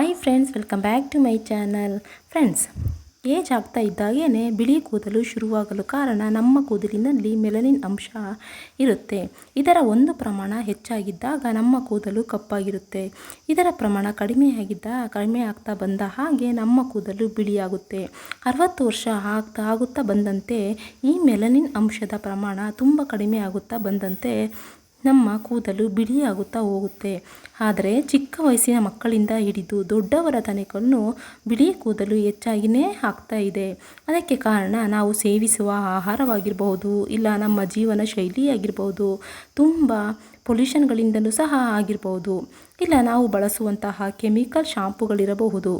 Hi friends welcome back to my channel friends age ಆಗ್ತಾ ಇದ್ದಾಗೇ ಬಿಳಿ ಕೂದಲು ಶುರುವಾಗಲು ಕಾರಣ ನಮ್ಮ ಕೂದಲಿನಲ್ಲಿ ಮೆಲನಿನ್ ಅಂಶ ಇರುತ್ತೆ. ಇದರ ಒಂದು ಪ್ರಮಾಣ ಹೆಚ್ಚಾಗಿದ್ದಾಗ ನಮ್ಮ ಕೂದಲು ಕಪ್ಪಾಗಿರುತ್ತೆ. ಇದರ ಪ್ರಮಾಣ ಕಡಿಮೆಯಾಗಿದ್ದ ಕಡಿಮೆ ಆಗ್ತಾ ಬಂದ ಹಾಗೆ ನಮ್ಮ ಕೂದಲು ಬಿಳಿಯಾಗುತ್ತೆ. ಅರವತ್ತು ವರ್ಷ ಆಗ್ತಾ, ಆಗುತ್ತಾ ಬಂದಂತೆ ಈ ಮೆಲನಿನ್ ಅಂಶದ ಪ್ರಮಾಣ ತುಂಬ ಕಡಿಮೆ ಆಗುತ್ತಾ ಬಂದಂತೆ ನಮ್ಮ ಕೂದಲು ಬಿಳಿಯಾಗುತ್ತಾ ಹೋಗುತ್ತೆ. ಆದರೆ ಚಿಕ್ಕ ವಯಸ್ಸಿನ ಮಕ್ಕಳಿಂದ ಹಿಡಿದು ದೊಡ್ಡವರ ತನಕನ್ನು ಬಿಳಿ ಕೂದಲು ಹೆಚ್ಚಾಗಿಯೇ ಆಗ್ತಾ ಇದೆ. ಅದಕ್ಕೆ ಕಾರಣ ನಾವು ಸೇವಿಸುವ ಆಹಾರವಾಗಿರಬಹುದು, ಇಲ್ಲ ನಮ್ಮ ಜೀವನ ಶೈಲಿಯಾಗಿರ್ಬೋದು ತುಂಬ ಪೊಲ್ಯೂಷನ್ಗಳಿಂದಲೂ ಸಹ ಆಗಿರ್ಬೋದು ಇಲ್ಲ ನಾವು ಬಳಸುವಂತಹ ಕೆಮಿಕಲ್ ಶಾಂಪುಗಳಿರಬಹುದು.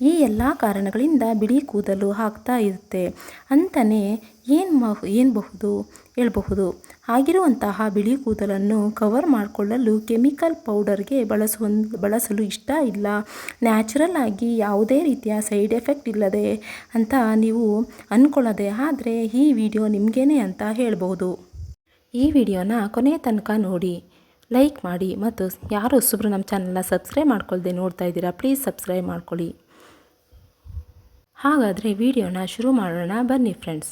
ಈ ಎಲ್ಲ ಕಾರಣಗಳಿಂದ ಬಿಳಿ ಕೂದಲು ಆಗ್ತಾ ಇರುತ್ತೆ. ಅಂತಲೇ ಏನು ಮ ಏನು ಬಹುದು ಹೇಳ್ಬಹುದು. ಆಗಿರುವಂತಹ ಬಿಳಿ ಕೂದಲನ್ನು ಕವರ್ ಮಾಡಿಕೊಳ್ಳಲು ಕೆಮಿಕಲ್ ಪೌಡರ್ಗೆ ಬಳಸುವ, ಬಳಸಲು ಇಷ್ಟ ಇಲ್ಲ. ನ್ಯಾಚುರಲ್ ಆಗಿ ಯಾವುದೇ ರೀತಿಯ ಸೈಡ್ ಎಫೆಕ್ಟ್ ಇಲ್ಲದೆ ಅಂತ ನೀವು ಅಂದ್ಕೊಳ್ಳೋದೆ ಆದರೆ ಈ ವಿಡಿಯೋ ನಿಮಗೇನೆ ಅಂತ ಹೇಳ್ಬೋದು ಈ ವಿಡಿಯೋನ ಕೊನೆ ತನಕ ನೋಡಿ ಲೈಕ್ ಮಾಡಿ ಮತ್ತು ಯಾರು ಹೊಸಬ್ರು ನಮ್ಮ ಚಾನಲ್ನ ಸಬ್ಸ್ಕ್ರೈಬ್ ಮಾಡ್ಕೊಳ್ಳದೆ ನೋಡ್ತಾ ಇದ್ದೀರಾ ಪ್ಲೀಸ್ ಸಬ್ಸ್ಕ್ರೈಬ್ ಮಾಡ್ಕೊಳ್ಳಿ. ಹಾಗಾದರೆ ವಿಡಿಯೋನ ಶುರು ಮಾಡೋಣ, ಬನ್ನಿ ಫ್ರೆಂಡ್ಸ್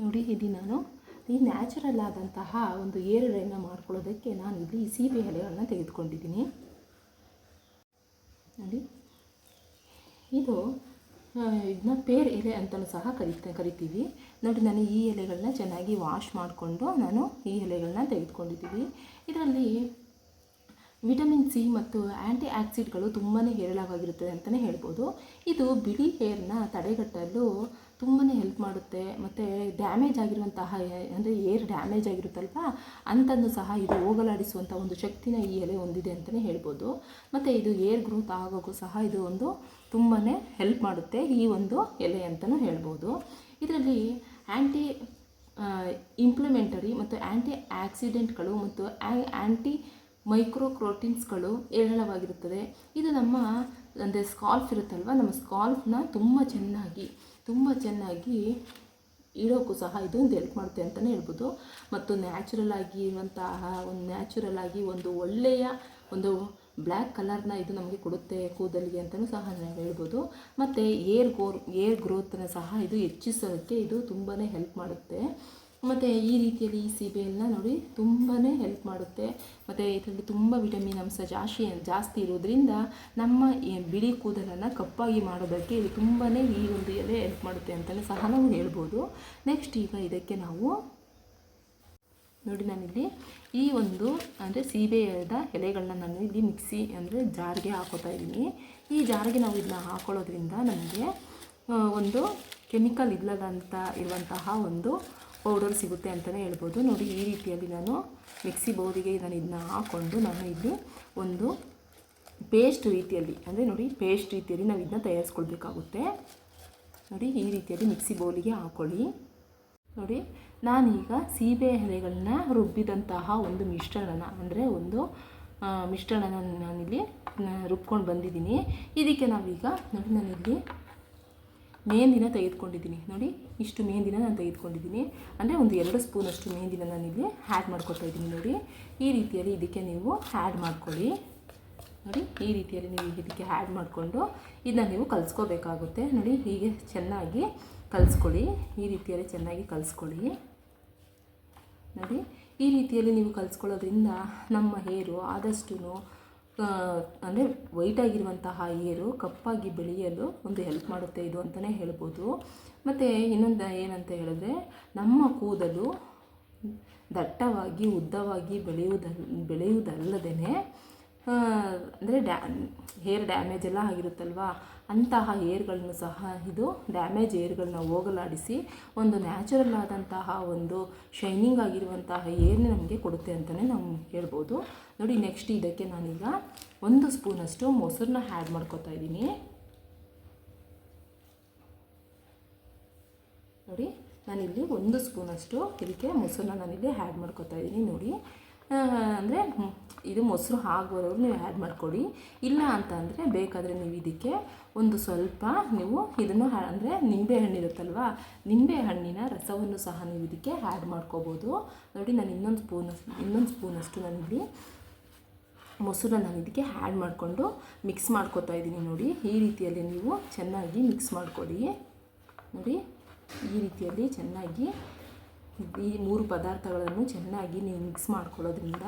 ನೋಡಿ ಇಲ್ಲಿ ನಾನು ಈ ನ್ಯಾಚುರಲ್ ಆದಂತಹ ಒಂದು ಏರುಗಳನ್ನು ಮಾಡ್ಕೊಳ್ಳೋದಕ್ಕೆ ನಾನು ಇಲ್ಲಿ ಸೀಬೆ ಎಲೆಗಳನ್ನ ತೆಗೆದುಕೊಂಡಿದ್ದೀನಿ. ನೋಡಿ, ಇದು ಇದನ್ನ ಪೇರ್ ಎಲೆ ಅಂತಲೂ ಸಹ ಕರಿತ, ಕರಿತೀವಿ. ನೋಡಿ, ನಾನು ಈ ಎಲೆಗಳನ್ನ ಚೆನ್ನಾಗಿ ವಾಶ್ ಮಾಡಿಕೊಂಡು ನಾನು ಈ ಎಲೆಗಳನ್ನ ತೆಗೆದುಕೊಂಡಿದ್ದೀವಿ. ಇದರಲ್ಲಿ ವಿಟಮಿನ್ ಸಿ ಮತ್ತು ಆ್ಯಂಟಿ ಆಕ್ಸಿಡ್ಗಳು ತುಂಬಾ ಹೇರಳವಾಗಿರುತ್ತದೆ ಅಂತಲೇ ಹೇಳ್ಬೋದು. ಇದು ಬಿಳಿ ಹೇರ್ನ ತಡೆಗಟ್ಟಲು ತುಂಬಾ ಹೆಲ್ಪ್ ಮಾಡುತ್ತೆ. ಮತ್ತು ಡ್ಯಾಮೇಜ್ ಆಗಿರುವಂತಹ ಅಂದರೆ ಏರ್ ಡ್ಯಾಮೇಜ್ ಆಗಿರುತ್ತಲ್ವ? ಅಂಥದ್ದು ಸಹ ಇದು ಹೋಗಲಾಡಿಸುವಂಥ ಒಂದು ಶಕ್ತಿನ ಈ ಎಲೆ ಹೊಂದಿದೆ ಅಂತಲೇ ಹೇಳ್ಬೋದು. ಮತ್ತು ಇದು ಏರ್ ಗ್ರೋತ್ ಆಗೋಕ್ಕೂ ಸಹ ಇದು ಒಂದು ತುಂಬಾ ಹೆಲ್ಪ್ ಮಾಡುತ್ತೆ ಈ ಒಂದು ಎಲೆ ಅಂತಲೂ ಹೇಳ್ಬೋದು. ಇದರಲ್ಲಿ ಆ್ಯಂಟಿ ಇಂಪ್ಲಿಮೆಂಟರಿ ಮತ್ತು ಆ್ಯಂಟಿ ಆಕ್ಸಿಡೆಂಟ್ಗಳು ಮತ್ತು ಆ್ಯಂಟಿ ಮೈಕ್ರೋಕ್ರೋಟೀನ್ಸ್ಗಳು ಹೇರಳವಾಗಿರುತ್ತದೆ. ಇದು ನಮ್ಮ, ಅಂದರೆ ಸ್ಕಾಲ್ಫ್ ಇರುತ್ತಲ್ವ? ನಮ್ಮ ಸ್ಕಾಲ್ಫ್ನ ತುಂಬ ಚೆನ್ನಾಗಿ ತುಂಬ ಚೆನ್ನಾಗಿ ಇಡೋಕ್ಕೂ ಸಹ ಇದು ಒಂದು ಹೆಲ್ಪ್ ಮಾಡುತ್ತೆ ಅಂತಲೇ ಹೇಳ್ಬೋದು. ಮತ್ತು ನ್ಯಾಚುರಲ್ ಆಗಿ ಇರುವಂತಹ ಒಂದು ನ್ಯಾಚುರಲ್ ಆಗಿ ಒಂದು ಒಳ್ಳೆಯ ಒಂದು ಬ್ಲ್ಯಾಕ್ ಕಲರ್ನ ಇದು ನಮಗೆ ಕೊಡುತ್ತೆ ಕೂದಲಿಗೆ ಅಂತಲೂ ಸಹ ನಾವು ಹೇಳ್ಬೋದು. ಮತ್ತು ಏರ್ ಗೋರ್ ಏರ್ ಗ್ರೋತ್ನ ಸಹ ಇದು ಹೆಚ್ಚಿಸೋದಕ್ಕೆ ಇದು ತುಂಬಾ ಹೆಲ್ಪ್ ಮಾಡುತ್ತೆ. ಮತ್ತು ಈ ರೀತಿಯಲ್ಲಿ ಈ ಸೀಬೆಯನ್ನು ನೋಡಿ ತುಂಬಾ ಹೆಲ್ಪ್ ಮಾಡುತ್ತೆ. ಮತ್ತು ಇದರಲ್ಲಿ ತುಂಬ ವಿಟಮಿನ್ ಅಂಶ ಜಾಸ್ತಿ ಜಾಸ್ತಿ ಇರೋದ್ರಿಂದ ನಮ್ಮ ಬಿಳಿ ಕೂದಲನ್ನು ಕಪ್ಪಾಗಿ ಮಾಡೋದಕ್ಕೆ ಇದು ತುಂಬಾ ಈ ಒಂದು ಎಲೆ ಹೆಲ್ಪ್ ಮಾಡುತ್ತೆ ಅಂತಲೇ ಸಹ ನಾವು ಹೇಳ್ಬೋದು. ನೆಕ್ಸ್ಟ್ ಈಗ ಇದಕ್ಕೆ ನಾವು ನೋಡಿ ನಾನಿಲ್ಲಿ ಈ ಒಂದು ಅಂದರೆ ಸೀಬೆಯದ ಎಲೆಗಳನ್ನ ನಾನು ಇಲ್ಲಿ ಮಿಕ್ಸಿ ಅಂದರೆ ಜಾರಿಗೆ ಹಾಕೋತಾ ಇದ್ದೀನಿ. ಈ ಜಾರಿಗೆ ನಾವು ಇದನ್ನ ಹಾಕೊಳ್ಳೋದ್ರಿಂದ ನಮಗೆ ಒಂದು ಕೆಮಿಕಲ್ ಇಲ್ಲದಂಥ ಇರುವಂತಹ ಒಂದು ಪೌಡರ್ ಸಿಗುತ್ತೆ ಅಂತಲೇ ಹೇಳ್ಬೋದು. ನೋಡಿ, ಈ ರೀತಿಯಲ್ಲಿ ನಾನು ಮಿಕ್ಸಿ ಬೌಲಿಗೆ ನಾನು ಇದನ್ನ ಹಾಕ್ಕೊಂಡು ನಾನು ಇಲ್ಲಿ ಒಂದು ಪೇಸ್ಟ್ ರೀತಿಯಲ್ಲಿ, ಅಂದರೆ ನೋಡಿ, ಪೇಸ್ಟ್ ರೀತಿಯಲ್ಲಿ ನಾವು ಇದನ್ನ ತಯಾರಿಸ್ಕೊಳ್ಬೇಕಾಗುತ್ತೆ. ನೋಡಿ, ಈ ರೀತಿಯಲ್ಲಿ ಮಿಕ್ಸಿ ಬೌಲಿಗೆ ಹಾಕ್ಕೊಳ್ಳಿ ನೋಡಿ, ನಾನೀಗ ಸೀಬೆ ಎಲೆಗಳನ್ನ ರುಬ್ಬಿದಂತಹ ಒಂದು ಮಿಶ್ರಣನ, ಅಂದರೆ ಒಂದು ಮಿಶ್ರಣನ ನಾನಿಲ್ಲಿ ರುಬ್ಕೊಂಡು ಬಂದಿದ್ದೀನಿ. ಇದಕ್ಕೆ ನಾವೀಗ, ನೋಡಿ, ನಾನಿಲ್ಲಿ ಮೇಂದಿನ ತೆಗೆದುಕೊಂಡಿದ್ದೀನಿ. ನೋಡಿ, ಇಷ್ಟು ಮೇಂದಿನ ನಾನು ತೆಗೆದುಕೊಂಡಿದ್ದೀನಿ. ಅಂದರೆ ಒಂದು ಎರಡು ಸ್ಪೂನಷ್ಟು ಮೇಂದಿನ ಇಲ್ಲಿ ಆ್ಯಡ್ ಮಾಡ್ಕೊಳ್ತಾ ಇದ್ದೀನಿ ನೋಡಿ. ಈ ರೀತಿಯಲ್ಲಿ ಇದಕ್ಕೆ ನೀವು ಆ್ಯಡ್ ಮಾಡ್ಕೊಳ್ಳಿ. ನೋಡಿ, ಈ ರೀತಿಯಲ್ಲಿ ನೀವು ಇದಕ್ಕೆ ಆ್ಯಡ್ ಮಾಡಿಕೊಂಡು ಇದನ್ನ ನೀವು ಕಲಿಸ್ಕೋಬೇಕಾಗುತ್ತೆ. ನೋಡಿ, ಹೀಗೆ ಚೆನ್ನಾಗಿ ಕಲಿಸ್ಕೊಳ್ಳಿ. ಈ ರೀತಿಯಲ್ಲಿ ಚೆನ್ನಾಗಿ ಕಲಿಸ್ಕೊಳ್ಳಿ. ನೋಡಿ, ಈ ರೀತಿಯಲ್ಲಿ ನೀವು ಕಲಿಸ್ಕೊಳ್ಳೋದ್ರಿಂದ ನಮ್ಮ ಹೇರು ಆದಷ್ಟು ಅಂದರೆ ವೈಟಾಗಿರುವಂತಹ ಏರು ಕಪ್ಪಾಗಿ ಬೆಳೆಯಲು ಒಂದು ಹೆಲ್ಪ್ ಮಾಡುತ್ತೆ ಇದು ಅಂತಲೇ ಹೇಳ್ಬೋದು. ಮತ್ತು ಇನ್ನೊಂದು ಏನಂತ ಹೇಳಿದ್ರೆ ನಮ್ಮ ಕೂದಲು ದಟ್ಟವಾಗಿ, ಉದ್ದವಾಗಿ ಬೆಳೆಯುವುದಲ್ಲ ಬೆಳೆಯುವುದಲ್ಲದೇ ಅಂದರೆ ಡ್ಯಾ ಹೇರ್ ಡ್ಯಾಮೇಜ್ ಎಲ್ಲ ಆಗಿರುತ್ತಲ್ವ? ಅಂತಹ ಏರ್ಗಳನ್ನು ಸಹ ಇದು ಡ್ಯಾಮೇಜ್ ಏರ್ಗಳನ್ನ ಹೋಗಲಾಡಿಸಿ ಒಂದು ನ್ಯಾಚುರಲ್ ಆದಂತಹ ಒಂದು ಶೈನಿಂಗ್ ಆಗಿರುವಂತಹ ಏರ್ನ ನಮಗೆ ಕೊಡುತ್ತೆ ಅಂತಲೇ ನಾವು ಹೇಳ್ಬೋದು. ನೋಡಿ ನೆಕ್ಸ್ಟ್ ಇದಕ್ಕೆ ನಾನೀಗ ಒಂದು ಸ್ಪೂನಷ್ಟು ಮೊಸರನ್ನ ಆ್ಯಡ್ ಮಾಡ್ಕೊತಾ ಇದ್ದೀನಿ. ನೋಡಿ, ನಾನಿಲ್ಲಿ ಒಂದು ಸ್ಪೂನಷ್ಟು ಇದಕ್ಕೆ ಮೊಸರನ್ನ ನಾನಿಲ್ಲಿ ಆ್ಯಡ್ ಮಾಡ್ಕೊತಾ ಇದ್ದೀನಿ. ನೋಡಿ ಅಂದರೆ ಇದು ಮೊಸರು ಆಗೋವರೆಗೂ ನೀವು ಆ್ಯಡ್ ಮಾಡ್ಕೊಳ್ಳಿ ಇಲ್ಲ ಅಂತ ಅಂದರೆ ಬೇಕಾದರೆ ನೀವು ಇದಕ್ಕೆ ಒಂದು ಸ್ವಲ್ಪ ನೀವು ಇದನ್ನು ಅಂದರೆ ನಿಂಬೆ ಹಣ್ಣು ಇರುತ್ತಲ್ವ, ನಿಂಬೆ ಹಣ್ಣಿನ ರಸವನ್ನು ಸಹ ನೀವು ಇದಕ್ಕೆ ಆ್ಯಡ್ ಮಾಡ್ಕೋಬೋದು. ನೋಡಿ, ನಾನು ಇನ್ನೊಂದು ಸ್ಪೂನ್ ಇನ್ನೊಂದು ಸ್ಪೂನಷ್ಟು ನಾನಿಲ್ಲಿ ಮೊಸರನ್ನ ನಾನು ಇದಕ್ಕೆ ಆ್ಯಡ್ ಮಾಡಿಕೊಂಡು ಮಿಕ್ಸ್ ಮಾಡ್ಕೋತಾ ಇದ್ದೀನಿ ನೋಡಿ. ಈ ರೀತಿಯಲ್ಲಿ ನೀವು ಚೆನ್ನಾಗಿ ಮಿಕ್ಸ್ ಮಾಡಿಕೊಡಿ. ನೋಡಿ, ಈ ರೀತಿಯಲ್ಲಿ ಚೆನ್ನಾಗಿ ಈ ಮೂರು ಪದಾರ್ಥಗಳನ್ನು ಚೆನ್ನಾಗಿ ನೀವು ಮಿಕ್ಸ್ ಮಾಡ್ಕೊಳ್ಳೋದ್ರಿಂದ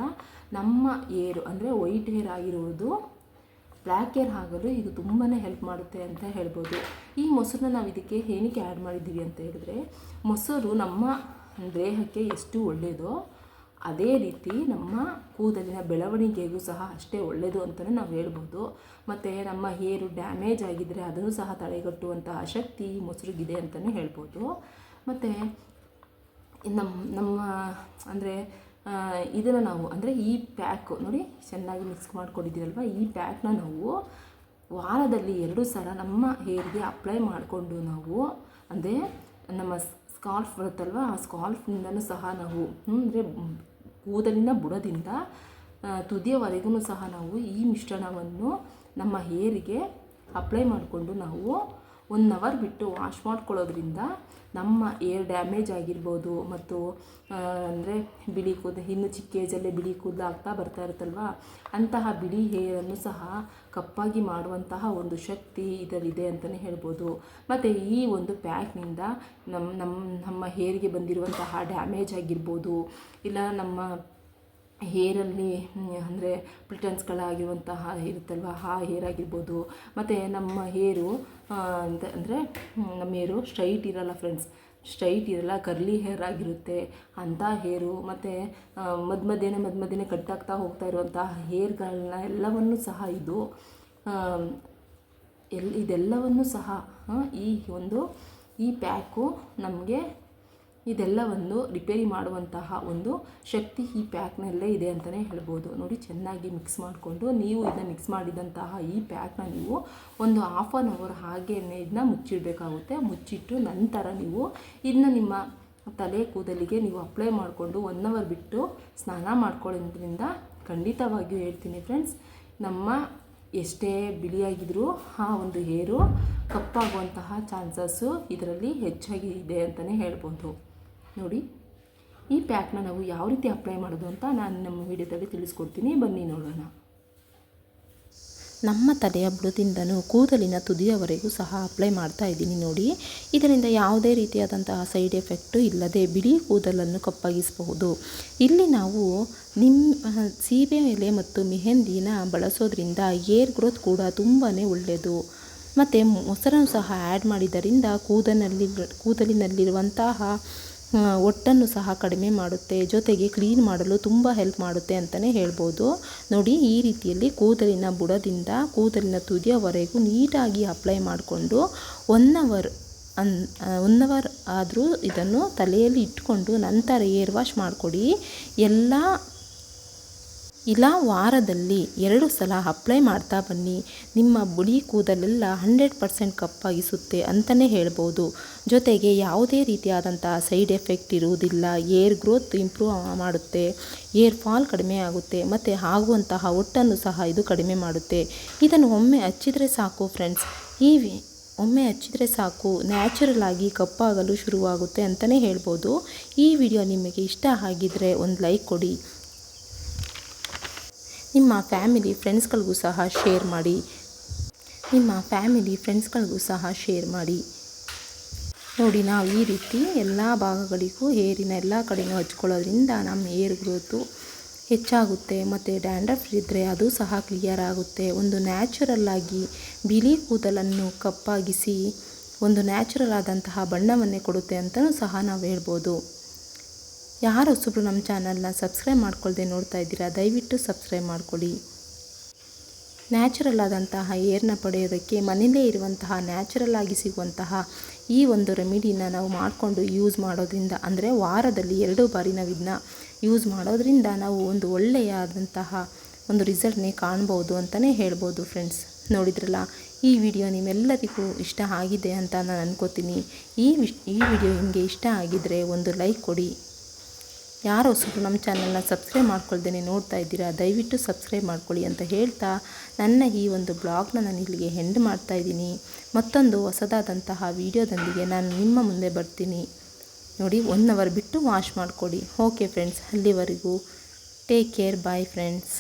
ನಮ್ಮ ಏರು ಅಂದರೆ ವೈಟ್ ಹೇರ್ ಆಗಿರುವುದು ಬ್ಲ್ಯಾಕ್ ಹೇರ್ ಆಗಲು ಇದು ತುಂಬಾ ಹೆಲ್ಪ್ ಮಾಡುತ್ತೆ ಅಂತ ಹೇಳ್ಬೋದು. ಈ ಮೊಸರನ್ನ ನಾವು ಇದಕ್ಕೆ ಏನಕ್ಕೆ ಆ್ಯಡ್ ಮಾಡಿದ್ದೀವಿ ಅಂತ ಹೇಳಿದ್ರೆ, ಮೊಸರು ನಮ್ಮ ದೇಹಕ್ಕೆ ಎಷ್ಟು ಒಳ್ಳೆಯದೋ ಅದೇ ರೀತಿ ನಮ್ಮ ಕೂದಲಿನ ಬೆಳವಣಿಗೆಗೂ ಸಹ ಅಷ್ಟೇ ಒಳ್ಳೆಯದು ಅಂತಲೇ ನಾವು ಹೇಳ್ಬೋದು. ಮತ್ತು ನಮ್ಮ ಹೇರು ಡ್ಯಾಮೇಜ್ ಆಗಿದ್ದರೆ ಅದನ್ನು ಸಹ ತಡೆಗಟ್ಟುವಂತಹ ಶಕ್ತಿ ಮೊಸರುಗಿದೆ ಮೊಸರಿಗಿದೆ ಅಂತಲೇ ಹೇಳ್ಬೋದು. ಮತ್ತು ನಮ್ಮ ನಮ್ಮ, ಅಂದರೆ ಇದನ್ನು ನಾವು, ಅಂದರೆ ಈ ಪ್ಯಾಕು ನೋಡಿ, ಚೆನ್ನಾಗಿ ಮಿಕ್ಸ್ ಮಾಡ್ಕೊಂಡಿದ್ದೀರಲ್ವ? ಈ ಪ್ಯಾಕ್ನ ನಾವು ವಾರದಲ್ಲಿ ಎರಡು ಸಲ ನಮ್ಮ ಹೇರ್ಗೆ ಅಪ್ಲೈ ಮಾಡಿಕೊಂಡು ನಾವು, ಅಂದರೆ ನಮ್ಮ ಸ್ಕಾಲ್ಫ್ ಬರುತ್ತಲ್ವ? ಆ ಸ್ಕಾಲ್ಫ್ನಿಂದನೂ ಸಹ ನಾವು ಅಂದರೆ ಕೂದಲಿನ ಬುಡದಿಂದ ತುದಿಯವರೆಗೂ ಸಹ ನಾವು ಈ ಮಿಶ್ರಣವನ್ನು ನಮ್ಮ ಹೇರಿಗೆ ಅಪ್ಲೈ ಮಾಡಿಕೊಂಡು ನಾವು ಒನ್ ಅವರ್ ಬಿಟ್ಟು ವಾಶ್ ಮಾಡ್ಕೊಳ್ಳೋದ್ರಿಂದ ನಮ್ಮ ಏರ್ ಡ್ಯಾಮೇಜ್ ಆಗಿರ್ಬೋದು ಮತ್ತು ಅಂದರೆ ಬಿಳಿ ಕೂದಲು ಇನ್ನು ಚಿಕ್ಕ ಏಜಲ್ಲೇ ಬಿಳಿ ಕೂದಲು ಆಗ್ತಾ ಬರ್ತಾ ಇರುತ್ತಲ್ವ? ಅಂತಹ ಬಿಳಿ ಹೇರನ್ನು ಸಹ ಕಪ್ಪಾಗಿ ಮಾಡುವಂತಹ ಒಂದು ಶಕ್ತಿ ಇದರಲ್ಲಿದೆ ಅಂತಲೇ ಹೇಳ್ಬೋದು. ಮತ್ತು ಈ ಒಂದು ಪ್ಯಾಕ್ನಿಂದ ನಮ್ಮ ನಮ್ಮ ನಮ್ಮ ಹೇರಿಗೆ ಬಂದಿರುವಂತಹ ಡ್ಯಾಮೇಜ್ ಆಗಿರ್ಬೋದು, ಇಲ್ಲ ನಮ್ಮ ಹೇರಲ್ಲಿ, ಅಂದರೆ ಪ್ಲಿಟನ್ಸ್ಗಳಾಗಿರುವಂತಹ ಇರುತ್ತಲ್ವ ಆ ಹೇರ್ ಆಗಿರ್ಬೋದು ಮತ್ತು ನಮ್ಮ ಹೇರು ಅಂತ ಅಂದರೆ ನಮ್ಮ ಹೇರು ಸ್ಟ್ರೈಟ್ ಇರಲ್ಲ ಫ್ರೆಂಡ್ಸ್. ಸ್ಟ್ರೈಟ್ ಇರಲ್ಲ, ಕರ್ಲಿ ಹೇರ್ ಆಗಿರುತ್ತೆ. ಅಂಥ ಹೇರು, ಮತ್ತು ಮಧ್ಯ ಮಧ್ಯೆ ಮಧ್ಯ ಮಧ್ಯೆ ಕಟ್ಟಾಗ್ತಾ ಹೋಗ್ತಾ ಇರುವಂತಹ ಹೇರ್ಗಳನ್ನ ಎಲ್ಲವನ್ನು ಸಹ ಇದು ಎಲ್, ಇದೆಲ್ಲವನ್ನು ಸಹ ಈ ಒಂದು, ಈ ಪ್ಯಾಕು ನಮಗೆ ಇದೆಲ್ಲವನ್ನು ರಿಪೇರಿ ಮಾಡುವಂತಹ ಒಂದು ಶಕ್ತಿ ಈ ಪ್ಯಾಕ್ನಲ್ಲೇ ಇದೆ ಅಂತಲೇ ಹೇಳ್ಬೋದು. ನೋಡಿ, ಚೆನ್ನಾಗಿ ಮಿಕ್ಸ್ ಮಾಡಿಕೊಂಡು ನೀವು ಇದನ್ನ ಮಿಕ್ಸ್ ಮಾಡಿದಂತಹ ಈ ಪ್ಯಾಕ್ನ ನೀವು ಒಂದು ಹಾಫ್ ಆನ್ ಅವರ್ ಹಾಗೇ ಇದನ್ನ ಮುಚ್ಚಿಡಬೇಕಾಗುತ್ತೆ. ಮುಚ್ಚಿಟ್ಟು ನಂತರ ನೀವು ಇದನ್ನ ನಿಮ್ಮ ತಲೆ ಕೂದಲಿಗೆ ನೀವು ಅಪ್ಲೈ ಮಾಡಿಕೊಂಡು ಒನ್ ಅವರ್ ಬಿಟ್ಟು ಸ್ನಾನ ಮಾಡ್ಕೊಳ್ಳೋದ್ರಿಂದ ಖಂಡಿತವಾಗಿಯೂ ಹೇಳ್ತೀನಿ ಫ್ರೆಂಡ್ಸ್ ನಮ್ಮ ಎಷ್ಟೇ ಬಿಳಿಯಾಗಿದ್ದರೂ ಆ ಒಂದು ಹೇರು ಕಪ್ಪಾಗುವಂತಹ ಚಾನ್ಸಸ್ಸು ಇದರಲ್ಲಿ ಹೆಚ್ಚಾಗಿ ಇದೆ ಅಂತಲೇ ಹೇಳ್ಬೋದು. ನೋಡಿ. ಈ ಪ್ಯಾಕ್ನ ನಾವು ಯಾವ ರೀತಿ ಅಪ್ಲೈ ಮಾಡೋದು ಅಂತ ನಾನು ನಮ್ಮ ವಿಡಿಯೋದಲ್ಲಿ ತಿಳಿಸ್ಕೊಡ್ತೀನಿ. ಬನ್ನಿ ನೋಡೋಣ. ನಮ್ಮ ತಲೆಯ ಬುಡದಿಂದನೂ ಕೂದಲಿನ ತುದಿಯವರೆಗೂ ಸಹ ಅಪ್ಲೈ ಮಾಡ್ತಾ ಇದ್ದೀನಿ ನೋಡಿ. ಇದರಿಂದ ಯಾವುದೇ ರೀತಿಯಾದಂತಹ ಸೈಡ್ ಎಫೆಕ್ಟು ಇಲ್ಲದೆ ಬಿಳಿ ಕೂದಲನ್ನು ಕಪ್ಪಗಿಸಬಹುದು. ಇಲ್ಲಿ ನಾವು ನಿಮ್ಮ ಸೀಬೆ ಎಲೆ ಮತ್ತು ಮೆಹೆಂದಿನ ಬಳಸೋದ್ರಿಂದ ಏರ್ ಗ್ರೋತ್ ಕೂಡ ತುಂಬಾ ಒಳ್ಳೆಯದು. ಮತ್ತು ಮೊಸರನ್ನು ಸಹ ಆ್ಯಡ್ ಮಾಡಿದ್ದರಿಂದ ಕೂದಲಿನಲ್ಲಿ, ಕೂದಲಿನಲ್ಲಿರುವಂತಹ ಒಟ್ಟನ್ನು ಸಹ ಕಡಿಮೆ ಮಾಡುತ್ತೆ, ಜೊತೆಗೆ ಕ್ಲೀನ್ ಮಾಡಲು ತುಂಬ ಹೆಲ್ಪ್ ಮಾಡುತ್ತೆ ಅಂತಲೇ ಹೇಳ್ಬೋದು. ನೋಡಿ, ಈ ರೀತಿಯಲ್ಲಿ ಕೂದಲಿನ ಬುಡದಿಂದ ಕೂದಲಿನ ತುದಿಯವರೆಗೂ ನೀಟಾಗಿ ಅಪ್ಲೈ ಮಾಡಿಕೊಂಡು one hour and one hour ಆದರೂ ಇದನ್ನು ತಲೆಯಲ್ಲಿ ಇಟ್ಕೊಂಡು ನಂತರ ಏರ್ ವಾಶ್ ಮಾಡಿಕೊಡಿ. ಎಲ್ಲ ಇಲ್ಲ ವಾರದಲ್ಲಿ ಎರಡು ಸಲ ಅಪ್ಲೈ ಮಾಡ್ತಾ ಬನ್ನಿ. ನಿಮ್ಮ ಬಿಳಿ ಕೂದಲೆಲ್ಲ ಹಂಡ್ರೆಡ್ ಪರ್ಸೆಂಟ್ ಕಪ್ಪಾಗಿಸುತ್ತೆ ಅಂತಲೇ ಹೇಳ್ಬೋದು. ಜೊತೆಗೆ ಯಾವುದೇ ರೀತಿಯಾದಂತಹ ಸೈಡ್ ಎಫೆಕ್ಟ್ ಇರುವುದಿಲ್ಲ. ಏರ್ ಗ್ರೋತ್ ಇಂಪ್ರೂವ್ ಮಾಡುತ್ತೆ. ಏರ್ ಫಾಲ್ ಕಡಿಮೆ ಆಗುತ್ತೆ. ಮತ್ತು ಆಗುವಂತಹ ಒಟ್ಟನ್ನು ಸಹ ಇದು ಕಡಿಮೆ ಮಾಡುತ್ತೆ. ಇದನ್ನು ಒಮ್ಮೆ ಹಚ್ಚಿದರೆ ಸಾಕು ಫ್ರೆಂಡ್ಸ್. ಈ ಒಮ್ಮೆ ಹಚ್ಚಿದರೆ ಸಾಕು. ನ್ಯಾಚುರಲ್ ಆಗಿ ಕಪ್ಪಾಗಲು ಶುರುವಾಗುತ್ತೆ ಅಂತಲೇ ಹೇಳ್ಬೋದು. ಈ ವಿಡಿಯೋ ನಿಮಗೆ ಇಷ್ಟ ಆಗಿದ್ದರೆ ಒಂದು ಲೈಕ್ ಕೊಡಿ. ನಿಮ್ಮ ಫ್ಯಾಮಿಲಿ ಫ್ರೆಂಡ್ಸ್ಗಳಿಗೂ ಸಹ ಶೇರ್ ಮಾಡಿ. ನಿಮ್ಮ ಫ್ಯಾಮಿಲಿ ಫ್ರೆಂಡ್ಸ್ಗಳಿಗೂ ಸಹ ಶೇರ್ ಮಾಡಿ. ನೋಡಿ, ನಾವು ಈ ರೀತಿ ಎಲ್ಲ ಭಾಗಗಳಿಗೂ ಏರಿನ ಎಲ್ಲ ಕಡೆಯೂ ಹಚ್ಕೊಳ್ಳೋದ್ರಿಂದ ನಮ್ಮ ಏರ್ ಗ್ರೋತು ಹೆಚ್ಚಾಗುತ್ತೆ. ಮತ್ತು ಡ್ಯಾಂಡ್ರಫ್ ಇದ್ದರೆ ಅದು ಸಹ ಕ್ಲಿಯರ್ ಆಗುತ್ತೆ. ಒಂದು ನ್ಯಾಚುರಲ್ ಆಗಿ ಬಿಳಿ ಕೂದಲನ್ನು ಕಪ್ಪಾಗಿಸಿ ಒಂದು ನ್ಯಾಚುರಲ್ ಆದಂತಹ ಬಣ್ಣವನ್ನೇ ಕೊಡುತ್ತೆ ಅಂತಲೂ ಸಹ ನಾವು ಹೇಳ್ಬೋದು. ಯಾರು ಹೊಸಬ್ರು ನಮ್ಮ ಚಾನಲ್ನ ಸಬ್ಸ್ಕ್ರೈಬ್ ಮಾಡ್ಕೊಳ್ಳ್ದೆ ನೋಡ್ತಾ ಇದ್ದೀರಾ, ದಯವಿಟ್ಟು ಸಬ್ಸ್ಕ್ರೈಬ್ ಮಾಡ್ಕೊಳ್ಳಿ ನ್ಯಾಚುರಲ್ ಆದಂತಹ ಏರ್ನ ಪಡೆಯೋದಕ್ಕೆ ಮನೆಯಲ್ಲೇ ಇರುವಂತಹ ನ್ಯಾಚುರಲ್ ಆಗಿ ಸಿಗುವಂತಹ ಈ ಒಂದು ರೆಮಿಡಿನ ನಾವು ಮಾಡಿಕೊಂಡು ಯೂಸ್ ಮಾಡೋದ್ರಿಂದ, ಅಂದರೆ ವಾರದಲ್ಲಿ ಎರಡು ಬಾರಿ ನಾವು ಇದನ್ನ ಯೂಸ್ ಮಾಡೋದ್ರಿಂದ ನಾವು ಒಂದು ಒಳ್ಳೆಯ ಆದಂತಹ ಒಂದು ರಿಸಲ್ಟ್ನೇ ಕಾಣ್ಬೋದು ಅಂತಲೇ ಹೇಳ್ಬೋದು ಫ್ರೆಂಡ್ಸ್. ನೋಡಿದ್ರಲ್ಲ, ಈ ವಿಡಿಯೋ ನಿಮ್ಮೆಲ್ಲರಿಗೂ ಇಷ್ಟ ಆಗಿದೆ ಅಂತ ನಾನು ಅನ್ಕೋತೀನಿ. ಈ ವಿಶ್ ಈ ವಿಡಿಯೋ ನಿಮಗೆ ಇಷ್ಟ ಆಗಿದ್ದರೆ ಒಂದು ಲೈಕ್ ಕೊಡಿ. ಯಾರು ಹೊಸಬ್ರು ನಮ್ಮ ಚಾನಲ್ನ ಸಬ್ಸ್ಕ್ರೈಬ್ ಮಾಡ್ಕೊಳ್ದೇ ನೋಡ್ತಾ ಇದ್ದೀರಾ, ದಯವಿಟ್ಟು ಸಬ್ಸ್ಕ್ರೈಬ್ ಮಾಡ್ಕೊಳ್ಳಿ ಅಂತ ಹೇಳ್ತಾ ನನ್ನ ಈ ಒಂದು ಬ್ಲಾಗ್ನ ನಾನು ಇಲ್ಲಿಗೆ ಹೆಂಡ್ ಮಾಡ್ತಾ ಇದ್ದೀನಿ. ಮತ್ತೊಂದು ಹೊಸದಾದಂತಹ ವಿಡಿಯೋದೊಂದಿಗೆ ನಾನು ನಿಮ್ಮ ಮುಂದೆ ಬರ್ತೀನಿ. ನೋಡಿ ಒನ್ ಅವರ್ ಬಿಟ್ಟು ವಾಶ್ ಮಾಡಿಕೊಡಿ. ಓಕೆ ಫ್ರೆಂಡ್ಸ್ ಅಲ್ಲಿವರೆಗೂ ಟೇಕ್ ಕೇರ್ ಬಾಯ್ ಫ್ರೆಂಡ್ಸ್